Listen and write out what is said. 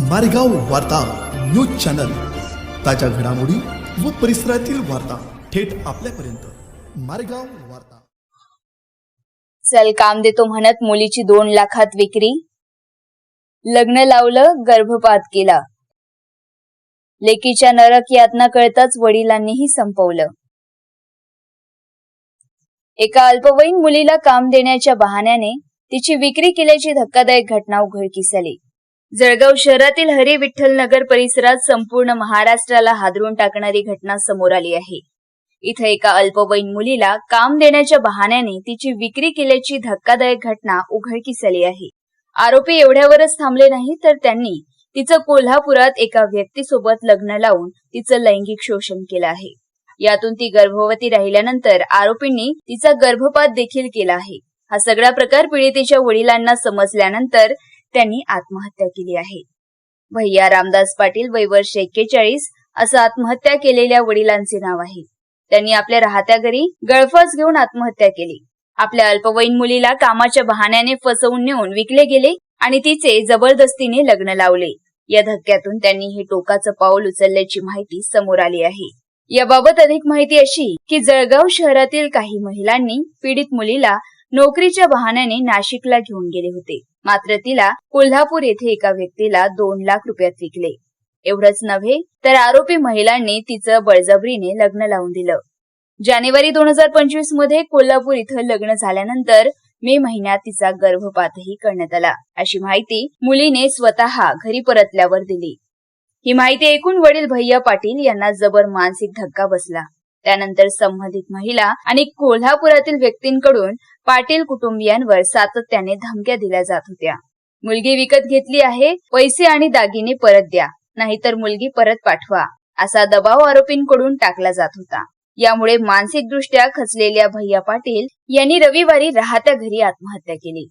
मारेगाव वार्ता news channel. ताज्या घडामोडी व परिसरातील वार्ता थेट आपल्यापर्यंत. मारेगाव वार्ता. चल काम देतो म्हणत मुलीची दोन लाखात विक्री. लग्न लावलं गर्भपात केला. लेकीच्या नरक यातना कळताच वडिलांनीही संपवलं. एका अल्पवयीन मुलीला काम देण्याच्या बहाण्याने तिची विक्री केल्याची धक्कादायक घटना उघडकीस आली. जळगाव शहरातील हरी विठ्ठल नगर परिसरात संपूर्ण महाराष्ट्राला हादरून टाकणारी घटना समोर आली आहे. इथं एका अल्पवयीन मुलीला काम देण्याच्या बहाण्याने तिची विक्री केल्याची धक्कादायक घटना उघडकीस आली आहे. आरोपी एवढ्यावरच थांबले नाही तर त्यांनी तिचं कोल्हापुरात एका व्यक्तीसोबत लग्न लावून तिचं लैंगिक शोषण केलं आहे. यातून ती गर्भवती राहिल्यानंतर आरोपींनी तिचा गर्भपात देखील केला आहे. हा सगळा प्रकार पीडितेच्या वडिलांना समजल्यानंतर त्यांनी आत्महत्या केली आहे. भैया रामदास पाटील वय वर्ष एक्केचाळीस असं आत्महत्या केलेल्या वडिलांचे नाव आहे. त्यांनी आपल्या राहत्या घरी गळफास घेऊन आत्महत्या केली. आपल्या अल्पवयीन मुलीला कामाच्या बहाण्याने फसवून नेऊन विकले गेले आणि तिचे जबरदस्तीने लग्न लावले. या धक्क्यातून त्यांनी हे टोकाचं पाऊल उचलल्याची माहिती समोर आली आहे. याबाबत अधिक माहिती अशी की जळगाव शहरातील काही महिलांनी पीडित मुलीला नोकरीच्या बहाण्याने नाशिकला घेऊन गेले होते. मात्र तिला कोल्हापूर येथे एका व्यक्तीला दोन लाख रुपयात विकले. एवढंच नव्हे तर आरोपी महिलांनी तिचं बळजबरीने लग्न लावून दिलं. जानेवारी दोन हजार पंचवीसमध्ये कोल्हापूर इथं लग्न झाल्यानंतर मे महिन्यात तिचा गर्भपातही करण्यात आला. अशी माहिती मुलीने स्वतः घरी परतल्यावर दिली. ही माहिती ऐकून वडील भैया पाटील यांना जबर मानसिक धक्का बसला. त्यानंतर संबंधित महिला आणि कोल्हापुरातील व्यक्तींकडून पाटील कुटुंबियांवर सातत्याने धमक्या दिल्या जात होत्या. मुलगी विकत घेतली आहे पैसे आणि दागिने परत द्या नाहीतर मुलगी परत पाठवा असा दबाव आरोपींकडून टाकला जात होता. यामुळे मानसिकदृष्ट्या खचलेल्या भैया पाटील यांनी रविवारी राहत्या घरी आत्महत्या केली.